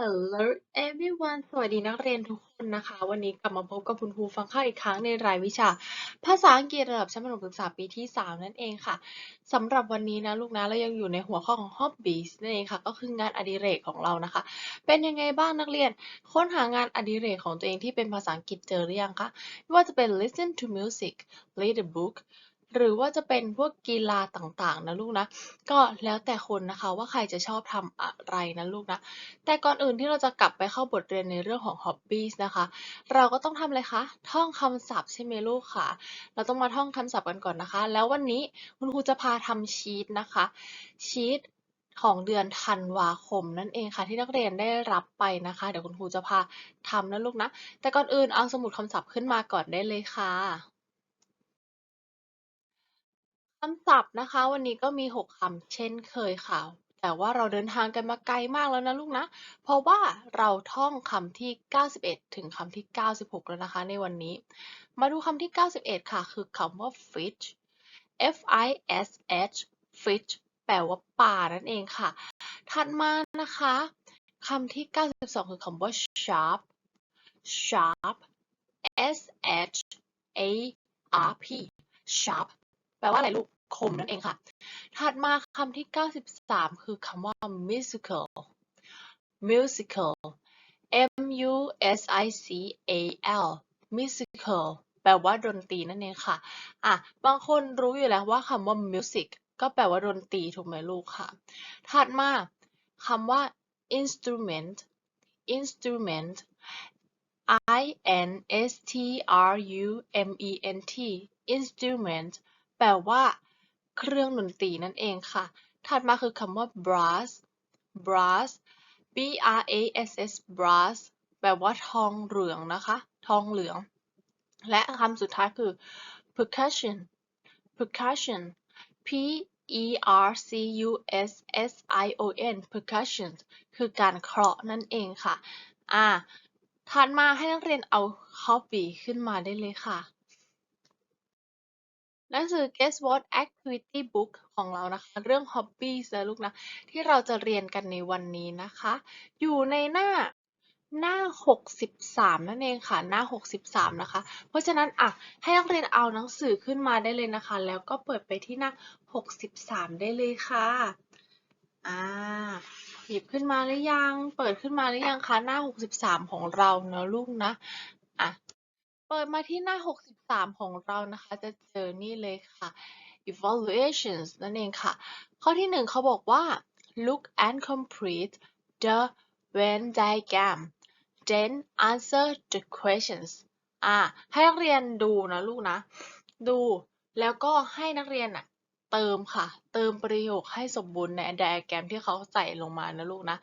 Hello everyone สวัสดีนักเรียนทุกคนนะคะ วันนี้กลับมาพบกับคุณครูฟังข้าวอีกครั้งในรายวิชา ภาษาอังกฤษระดับชั้นประถมศึกษาปีที่ 3 นั่นเองค่ะสำหรับวันนี้นะลูกนะเรายังอยู่ในหัวข้อของ hobbies นั่นเองค่ะ ก็คืองานอดิเรกของเรานะคะ เป็นยังไงบ้างนักเรียน ค้นหางานอดิเรกของตัวเองที่เป็นภาษาอังกฤษเจอหรือยังคะไม่ว่าจะเป็น listen to music read a book หรือว่าจะเป็นพวกกีฬาต่างๆนะลูกนะ ก็แล้วแต่คนนะคะว่าใครจะชอบทำอะไรนะลูกนะ แต่ก่อนอื่นที่เราจะกลับไปเข้าบทเรียนในเรื่องของ hobbies นะคะ เราก็ต้องทำอะไรคะ ท่องคำศัพท์ใช่ไหมลูกค่ะเราต้องมาท่องคำศัพท์กันก่อนนะคะ แล้ววันนี้คุณครูจะพาทำชีตนะคะชีตของเดือนธันวาคมนั่นเองค่ะที่นักเรียนได้รับไปนะคะ เดี๋ยวคุณครูจะพาทำนะลูกนะ แต่ก่อนอื่นเอาสมุดคำศัพท์ขึ้นมาก่อนได้เลยค่ะ คำศัพท์นะคะ วันนี้ก็มี 6คำเช่นเคยค่ะ แต่ว่าเราเดินทางกันมาไกลมากแล้วนะลูกนะ เพราะว่าเราท่องคำที่ 91 ถึงคำที่ 96 แล้วนะคะ ในวันนี้ มาดูคำที่ 91 ค่ะ คือคำว่า fish f i s h fish แปลว่าปลานั่นเองค่ะ ถัดมานะคะคำที่ 92 คือคำว่า sharp sharp s h a r p sharp แปลว่าอะไรลูก คมนั่นเองค่ะ ถัดมาคำที่ 93 คือคำว่า musical musical m u s i c a l musical แปลว่าดนตรีนั่นเองค่ะ อะ บางคนรู้อยู่แล้วว่าคำว่า music ก็แปลว่าดนตรีถูกไหมลูกค่ะ ถัดมาคำว่า instrument instrument i n s t r u m e n t instrument แปลว่า เครื่องดนตรีนั่นเองค่ะ ถัดมาคือคำว่า brass brass b r a s s brass แปลว่าทองเหลืองนะคะ ทองเหลือง และคำสุดท้ายคือ percussion percussion p e r c u s s i o n percussion คือการเคาะนั่นเองค่ะ อ่า ถัดมาให้นักเรียนเอา hobby ขึ้นมาได้เลยค่ะ หนังสือ Guess What Activity Book ของเรานะคะ เรื่อง Hobbies นะลูกนะ ที่เราจะเรียนกันในวันนี้นะคะ อยู่ในหน้าหน้า 63 นั่นเองค่ะ หน้า 63 นะคะ เพราะฉะนั้นอะให้นักเรียนเอาหนังสือขึ้นมาได้เลยนะคะ แล้วก็เปิดไปที่หน้า 63 ได้เลยค่ะอ่าหยิบขึ้นมาหรือยัง เปิดขึ้นมาหรือยังคะ หน้า 63 ของเราเนอะลูกนะอะ เปิดมาที่หน้า 63 ของเรานะคะ จะเจอนี่เลยค่ะ evaluations นั่นเองค่ะ ข้อที่หนึ่งเขาบอกว่า look and complete the Venn diagram then answer the questions อ่าให้นักเรียนดูนะลูกนะ ดูแล้วก็ให้นักเรียนอะเติมค่ะ เติมประโยคให้สมบูรณ์ในไดอะแกรมที่เขาใส่ลงมานะลูกนะ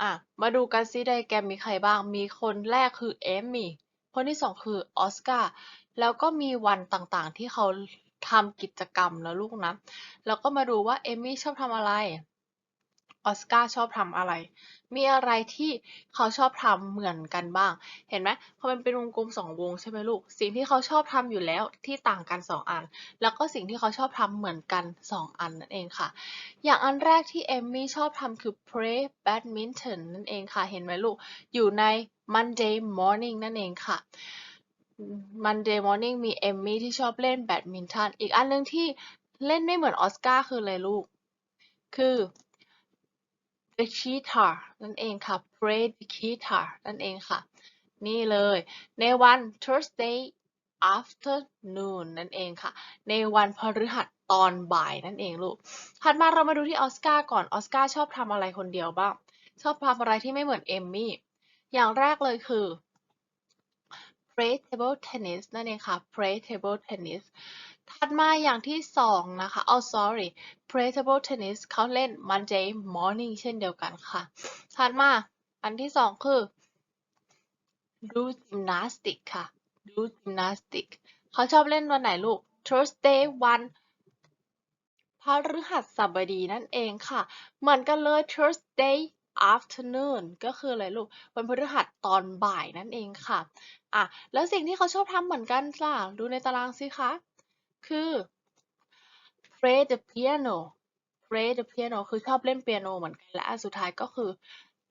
อะมาดูกันซิไดอะแกรมมีใครบ้างมีคนแรกคือเอมมี่ คนที่สองคือออสการ์แล้วก็มีวันต่างๆ ที่เขาทำกิจกรรมนะลูกนะ แล้วก็มาดูว่าเอมมี่ชอบทำอะไร ออสการ์ชอบทำอะไร มีอะไรที่เขาชอบทำเหมือนกันบ้าง เห็นไหมพอมันเป็นวงกลมสองวงใช่ไหมลูก สิ่งที่เขาชอบทำอยู่แล้วที่ต่างกันสองอัน แล้วก็สิ่งที่เขาชอบทำเหมือนกันสองอันนั่นเองค่ะ อย่างอันแรกที่เอมมี่ชอบทำคือ play badminton นั่นเองค่ะ เห็นไหมลูก อยู่ใน Monday morning นั่นเองค่ะ Monday morning มีเอมมี่ที่ชอบเล่นแบดมินตัน อีกอันนึงที่เล่นไม่เหมือนออสการ์คืออะไรลูก คือ the guitar นั่นเองค่ะ play the guitar นั่นเองค่ะ นี่เลย ในวัน Thursday afternoon นั่นเองค่ะ ในวันพฤหัสตอนบ่ายนั่นเองลูก ถัดมาเรามาดูที่ออสการ์ก่อน ออสการ์ชอบทำอะไรคนเดียวบ้าง ชอบทำอะไรที่ไม่เหมือนเอมมี่ อย่างแรกเลยคือ play table tennis นั่นเองค่ะ play table tennis ถัดมาอย่างที่สองนะคะ oh sorry play table tennis เขาเล่น Monday morning เช่นเดียวกันค่ะ ถัดมาอันที่สองคือ do gymnastic ค่ะ do gymnastic เขาชอบเล่นวันไหนลูก Thursday วันพฤหัสบดีนั่นเองค่ะ เหมือนกันเลย Thursday afternoon ก็คืออะไรลูก วันพฤหัสตอนบ่ายนั่นเองค่ะ อะ แล้วสิ่งที่เขาชอบทำเหมือนกันจ้ะดูในตารางสิคะ คือ play the piano play the piano คือชอบเล่นเปียโนเหมือนกัน และอันสุดท้ายก็คือ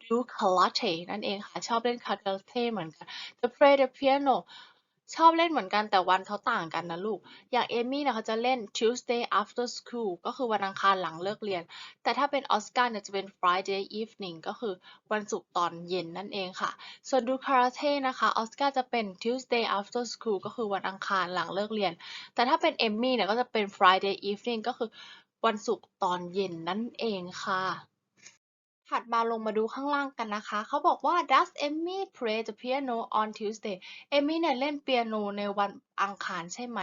do karate นั่นเองค่ะ ชอบเล่น karate เหมือนกัน The play the piano ชอบเล่นเหมือนกันแต่วันเขาต่างกันนะลูก อย่างเอมี่เนี่ยเขาจะเล่น Tuesday after school ก็คือวันอังคารหลังเลิกเรียน แต่ถ้าเป็นออสการ์เนี่ยจะเป็น Friday evening ก็คือวันศุกร์ตอนเย็นนั่นเองค่ะ ส่วนดูคาราเต้นะคะออสการ์จะเป็น Tuesday after school ก็คือวันอังคารหลังเลิกเรียน แต่ถ้าเป็นเอมมี่เนี่ยก็จะเป็น Friday evening ก็คือวันศุกร์ตอนเย็นนั่นเองค่ะ ถัดมาลงมาดูข้างล่างกันนะคะ เขาบอกว่า Does Emmy play the piano on Tuesday เอมมี่เนี่ยเล่นเปียโนในวันอังคารใช่ไหม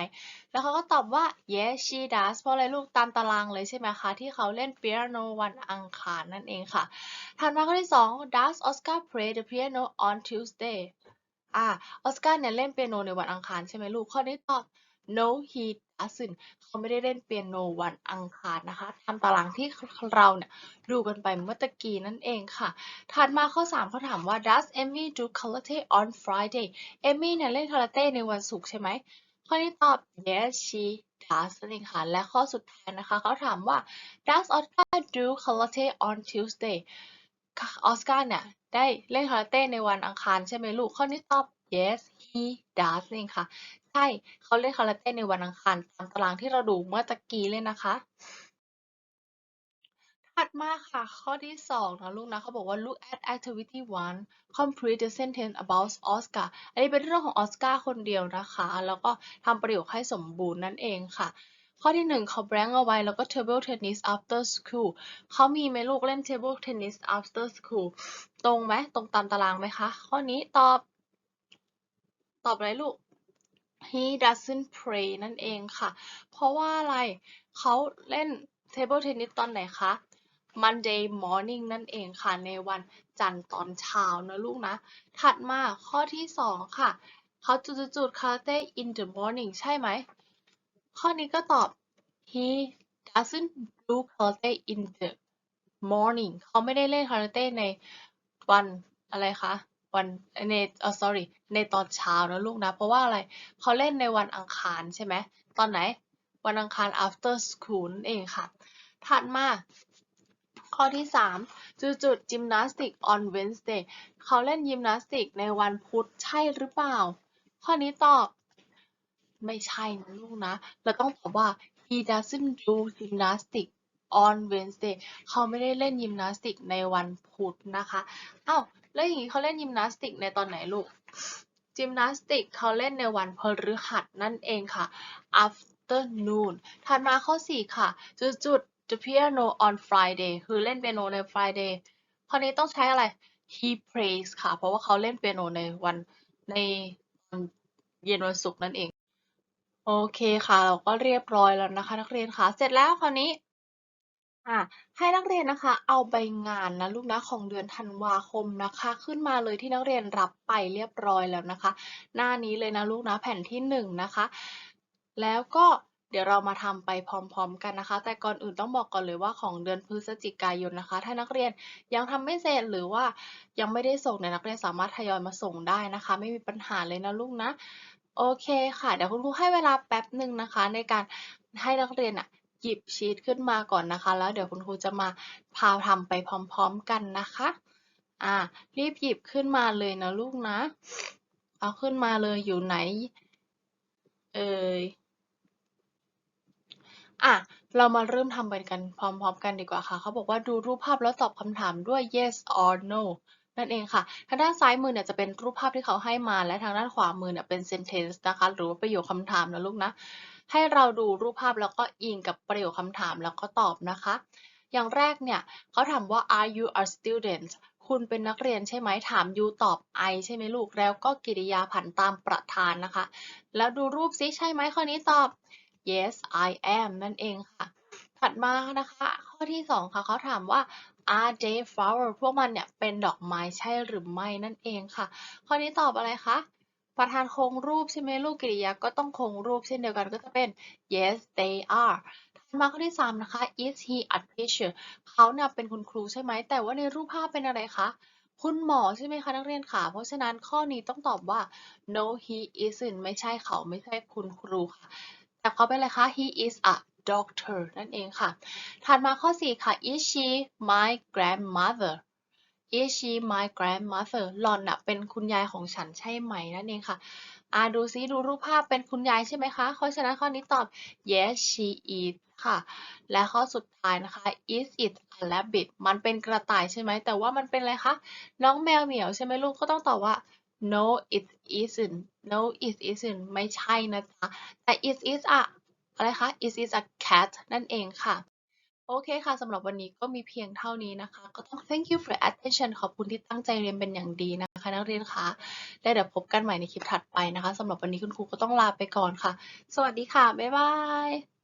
แล้วเขาก็ตอบว่า Yes she does เพราะอะไรลูกตามตารางเลยใช่ไหมคะ ที่เขาเล่นเปียโนวันอังคารนั่นเองค่ะ ถัดมาข้อที่ 2 Does Oscar play the piano on Tuesday อ่าออสการ์เนี่ยเล่นเปียโนในวันอังคารใช่ไหมลูก ข้อนี้ตอบ No he doesn't เขาไม่ได้เล่นเปียโนวันอังคารนะคะตามตารางที่เราเนี่ยดูกันไปเมื่อตะกี้นั่นเองค่ะ ถัดมาข้อ 3เขาถามว่า Does Emmy do karate on Friday เอมมี่เนี่ยเล่นคาราเต้ในวันศุกร์ใช่ไหมข้อนี้ตอบ Yes she does นั่นเองค่ะและข้อสุดท้ายนะคะเขาถามว่า Does Oscar do karate on Tuesday ออสการ์เนี่ยได้เล่นคาราเต้ในวันอังคารใช่ไหมลูก ข้อนี้ตอบ yes he does นั่เองค่ะ ใช่ เขาเล่นคาราเต้ในวันอังคารตามตารางที่เราดูเมื่อตะกี้เลยนะคะ ถัดมาค่ะ ข้อที่สองนะลูกนะ เขาบอกว่า look at activity one complete the sentence about Oscar อันนี้เป็นเรื่องของออสการ์คนเดียวนะคะ แล้วก็ทำประโยคให้สมบูรณ์นั่นเองค่ะข้อที่หนึ่งเขา blank เอาไว้ แล้วก็ table tennis after school เขามีไหมลูกเล่น table tennis after school ตรงไหมตรงตามตารางไหมคะ ข้อนี้ตอบ ตอบอะไรลูก he doesn't play นั่นเองค่ะ เพราะว่าอะไรเขาเล่น table tennis ตอนไหนคะ Monday morning นั่นเองค่ะ ในวันจันทร์ตอนเช้านะลูกนะ ถัดมาข้อที่สองค่ะ เขาจุดๆๆ karate in the morning ใช่ไหม ข้อนี้ก็ตอบ he doesn't do karate in the morning เขาไม่ได้เล่นคาราเต้ในวันอะไรคะ วันในเออ sorry ในตอนเช้านะลูกนะ เพราะว่าอะไรเขาเล่นในวันอังคารใช่ไหมตอนไหน วันอังคาร after school นั่นเองค่ะ ถัดมาข้อที่ 3 จุดจุดจิมนาสติก on Wednesday เขาเล่นยิมนาสติกในวันพุธใช่หรือเปล่า ข้อนี้ตอบไม่ใช่นะลูกนะ เราต้องตอบว่า he doesn't do gymnastics on Wednesday เขาไม่ได้เล่นยิมนาสติกในวันพุธนะคะอ้าว แล้วอย่างนี้เขาเล่นยิมนาสติกในตอนไหนลูกจิมนาสติกเขาเล่นในวันพฤหัสนั่นเองค่ะ afternoon ถัดมาข้อ 4 ค่ะ จุดจุด the piano on Friday คือเล่นเปียโนใน Friday ข้อนี้ต้องใช้อะไร he plays ค่ะ เพราะว่าเขาเล่นเปียโนในวันในเย็นวันศุกร์นั่นเอง โอเคค่ะ เราก็เรียบร้อยแล้วนะคะ นักเรียนค่ะ เสร็จแล้วคราวนี้ อะ ให้นักเรียนนะคะ เอาใบงานนะลูกนะของเดือนธันวาคมนะคะ ขึ้นมาเลยที่นักเรียนรับไปเรียบร้อยแล้วนะคะ หน้านี้เลยนะลูกนะแผ่นที่หนึ่งนะคะ แล้วก็เดี๋ยวเรามาทำไปพร้อมๆกันนะคะ แต่ก่อนอื่นต้องบอกก่อนเลยว่าของเดือนพฤศจิกายนนะคะ ถ้านักเรียนยังทำไม่เสร็จหรือว่ายังไม่ได้ส่งเนี่ยนักเรียนสามารถทยอยมาส่งได้นะคะ ไม่มีปัญหาเลยนะลูกนะ โอเคค่ะ เดี๋ยวคุณครูให้เวลาแป๊บหนึ่งนะคะ ในการให้นักเรียนอะ หยิบชีตขึ้นมาก่อนนะคะ แล้วเดี๋ยวคุณครูจะมาพาทำไปพร้อมๆกันนะคะ อ่า รีบหยิบขึ้นมาเลยนะลูกนะ เอาขึ้นมาเลยอยู่ไหน เอ่ยอะ เรามาเริ่มทำไปกันพร้อมๆกันดีกว่าค่ะ เขาบอกว่าดูรูปภาพแล้วตอบคำถามด้วย yes or no นั่นเองค่ะ ทางด้านซ้ายมือเนี่ยจะเป็นรูปภาพที่เขาให้มา และทางด้านขวามือเนี่ยเป็น sentence นะคะ หรือว่าประโยคคำถามนะลูกนะ ให้เราดูรูปภาพแล้วก็อิงกับประโยคคำถามแล้วก็ตอบนะคะ อย่างแรกเนี่ยเขาถามว่า are you a student คุณเป็นนักเรียนใช่ไหมถาม you ตอบ I ใช่ไหมลูก แล้วก็กริยาผันตามประธานนะคะ แล้วดูรูปซิใช่ไหมข้อนี้ตอบ yes I am นั่นเองค่ะ ถัดมานะคะ ข้อที่สองค่ะเขาถามว่า are they flower พวกมันเนี่ยเป็นดอกไม้ใช่หรือไม่นั่นเองค่ะ ข้อนี้ตอบอะไรคะ ประธานคงรูปใช่ไหมลูกกริยาก็ต้องคงรูปเช่นเดียวกันก็จะเป็น yes they are ถัดมาข้อที่สามนะคะ is he a teacher เขาเนี่ยเป็นคุณครูใช่ไหม แต่ว่าในรูปภาพเป็นอะไรคะ คุณหมอใช่ไหมคะนักเรียนค่ะ เพราะฉะนั้นข้อนี้ต้องตอบว่า no he isn't ไม่ใช่เขาไม่ใช่คุณครูค่ะ แต่เขาเป็นอะไรคะ he is a doctor นั่นเองค่ะ ถัดมาข้อ 4 ค่ะ is she my grandmother is she my grandmother หล่อนน่ะเป็นคุณยายของฉันใช่ไหมนั่นเองค่ะอ่าดูซิดูรูปภาพเป็นคุณยายใช่ไหมคะ เพราะฉะนั้นข้อนี้ตอบ yes she is ค่ะ และข้อสุดท้ายนะคะ is it a rabbit มันเป็นกระต่ายใช่ไหม แต่ว่ามันเป็นอะไรคะ น้องแมวเหมียวใช่ไหมลูก ก็ต้องตอบว่า no it isn't no it isn't ไม่ใช่นะจ๊ะ แต่ it is a อะไรคะ it is a cat นั่นเองค่ะ โอเคค่ะ สำหรับวันนี้ก็มีเพียงเท่านี้นะคะ ก็ต้อง thank you for attention ขอบคุณที่ตั้งใจเรียนเป็นอย่างดีนะคะ นักเรียนคะได้เดี๋ยวพบกันใหม่ในคลิปถัดไปนะคะสำหรับวันนี้คุณครูก็ต้องลาไปก่อนค่ะ สวัสดีค่ะ บ๊ายบาย